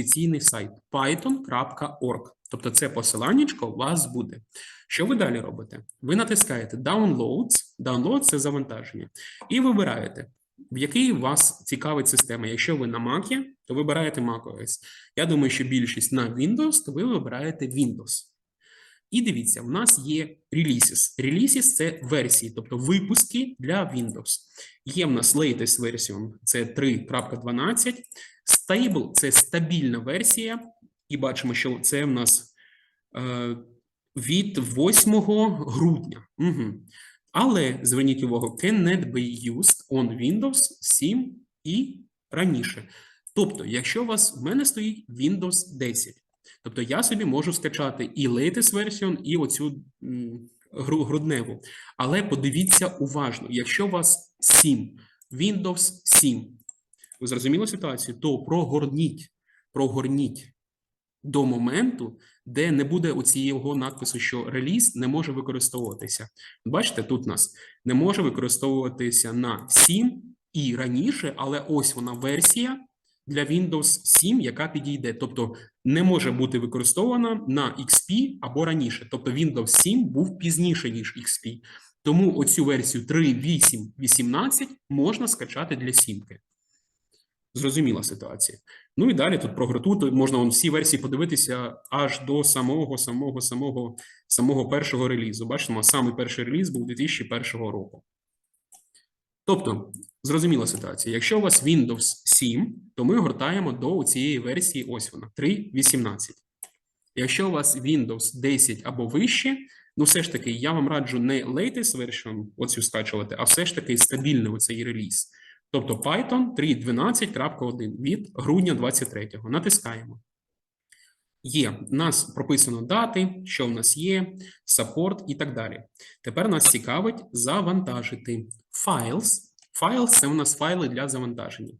офіційний сайт python.org. Тобто це посиланнячко у вас буде. Що ви далі робите? Ви натискаєте Downloads, Downloads – це завантаження, і вибираєте, в який вас цікавить система. Якщо ви на Mac, то вибираєте macOS. Я думаю, що більшість на Windows, то ви вибираєте Windows. І дивіться, в нас є releases. Releases – це версії, тобто випуски для Windows. Є в нас latest version, це 3.12. Stable – це стабільна версія, і бачимо, що це в нас е, від 8 грудня. Угу. Але зверніть увагу, can not be used on Windows 7 і раніше. Тобто, якщо у вас в мене стоїть Windows 10, тобто я собі можу скачати і latest version, і оцю гру- грудневу. Але подивіться уважно, якщо у вас 7, Windows 7, ви зрозуміли ситуацію, то прогорніть, прогорніть до моменту, де не буде оцього надпису, що реліз не може використовуватися. Бачите, тут у нас не може використовуватися на 7 і раніше, але ось вона версія для Windows 7, яка підійде. Тобто не може бути використована на XP або раніше. Тобто Windows 7 був пізніше, ніж XP. Тому оцю версію 3.8.18 можна скачати для сімки. Зрозуміла ситуація. Ну і далі тут про гроту, можна вон всі версії подивитися аж до самого самого самого самого першого релізу. Бачимо, самий перший реліз був 2001 року. Тобто, зрозуміла ситуація. Якщо у вас Windows 7, то ми гортаємо до цієї версії, ось вона, 3.18. Якщо у вас Windows 10 або вище, ну все ж таки, я вам раджу не latest version оцю скачувати, а все ж таки стабільний оцей реліз. Тобто Python 3.12.1 від грудня 23-го. Натискаємо. Є, в нас прописано дати, що в нас є, саппорт і так далі. Тепер нас цікавить завантажити files. Files – це у нас файли для завантаження.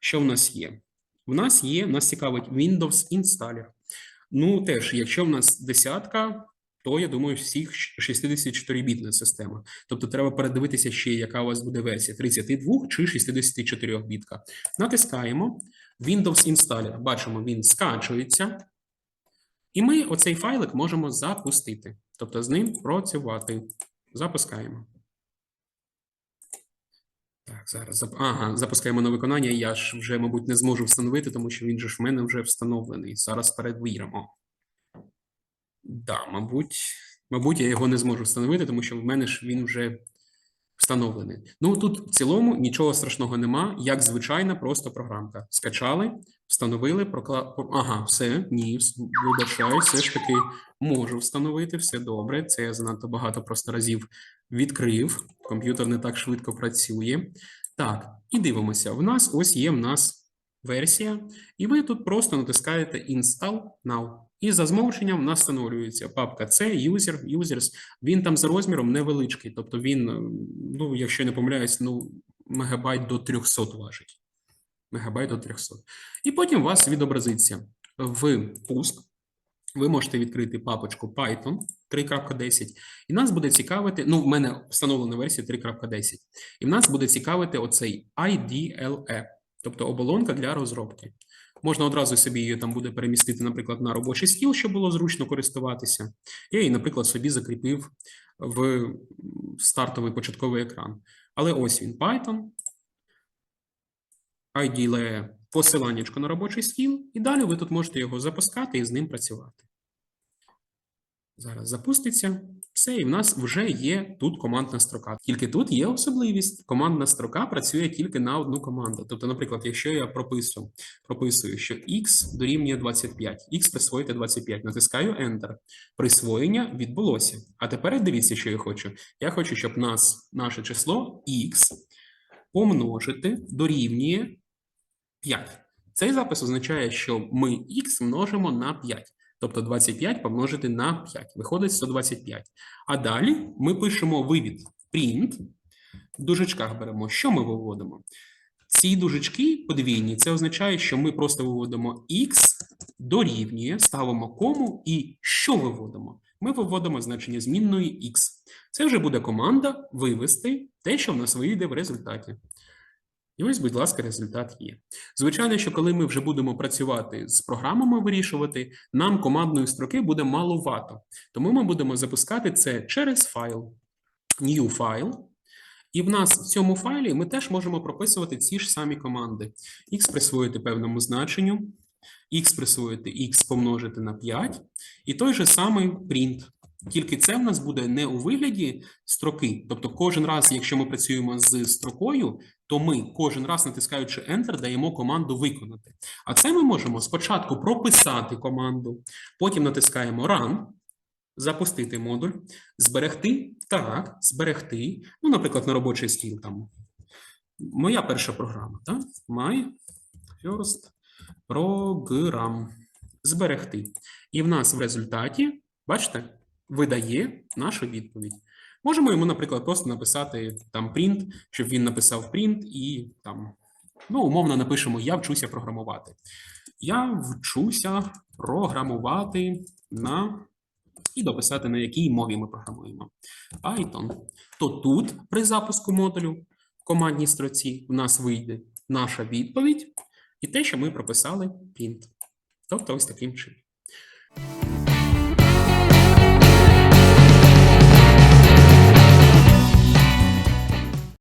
Що в нас є? В нас є, нас цікавить Windows Installer. Ну, теж, якщо в нас десятка, то я думаю, всіх 64-бітна система. Тобто треба передивитися ще, яка у вас буде версія: 32 чи 64 бітка. Натискаємо Windows Installer. Бачимо, він скачується. І ми оцей файлик можемо запустити. Тобто з ним працювати. Запускаємо. Так, зараз ага, запускаємо на виконання. Я ж вже, мабуть, не зможу встановити, тому що він же ж в мене вже встановлений. Зараз перевіримо. Да, мабуть, мабуть, я його не зможу встановити, тому що в мене ж він вже встановлений. Ну тут в цілому нічого страшного нема, як звичайна, просто програмка. Скачали, встановили, прокла... Ага, все, ні, вибачаю, все ж таки можу встановити, все добре. Це я занадто багато просто разів відкрив. Комп'ютер не так швидко працює. Так, і дивимося. В нас ось є в нас версія, і ви тут просто натискаєте Install Now. І за змовченням в встановлюється папка C, User, Users. Він там за розміром невеличкий, тобто він, е, ну, якщо не помиляюсь, ну, мегабайт до 300 важить. Мегабайт до 300. І потім у вас відобразиться в пуск. Ви можете відкрити папочку Python 3.10, і нас буде цікавити, ну, в мене встановлена версія 3.10, і в нас буде цікавити оцей IDLE, тобто оболонка для розробки. Можна одразу собі її там буде перемістити, наприклад, на робочий стіл, щоб було зручно користуватися. Я її, наприклад, собі закріпив в стартовий початковий екран. Але ось він Python, IDLE, посиланнячко на робочий стіл, і далі ви тут можете його запускати і з ним працювати. Зараз запуститься. Все, і в нас вже є тут командна строка. Тільки тут є особливість. Командна строка працює тільки на одну команду. Тобто, наприклад, якщо я прописую, прописую, що x дорівнює 25, x присвоїти 25, натискаю Enter. Присвоєння відбулося. А тепер дивіться, що я хочу. Я хочу, щоб нас, наше число x помножити дорівнює 5. Цей запис означає, що ми x множимо на 5. Тобто 25 помножити на 5. Виходить 125. А далі ми пишемо вивід print. В дужечках беремо. Що ми виводимо? Ці дужечки подвійні, це означає, що ми просто виводимо x дорівнює, ставимо кому і що виводимо? Ми виводимо значення змінної x. Це вже буде команда вивести те, що в нас вийде в результаті. І ось, будь ласка, результат є. Звичайно, що коли ми вже будемо працювати з програмами вирішувати, нам командної строки буде маловато. Тому ми будемо запускати це через файл, new файл. І в нас в цьому файлі ми теж можемо прописувати ці ж самі команди. x присвоїти певному значенню, x присвоїти x помножити на 5, і той же самий print. Тільки це в нас буде не у вигляді строки. Тобто, кожен раз, якщо ми працюємо з строкою, то ми кожен раз, натискаючи Enter, даємо команду виконати. А це ми можемо спочатку прописати команду, потім натискаємо Run, запустити модуль, зберегти. Так, зберегти. Ну, наприклад, на робочий стіл там. Моя перша програма, так? My first program. Зберегти. І в нас в результаті, бачите, видає нашу відповідь. Можемо йому, наприклад, просто написати там print, щоб він написав print і там, ну, умовно напишемо Я вчуся програмувати. Я вчуся програмувати на і дописати, на якій мові ми програмуємо. Python. То тут при запуску модулю в командній строці в нас вийде наша відповідь і те, що ми прописали print. Тобто ось таким чином.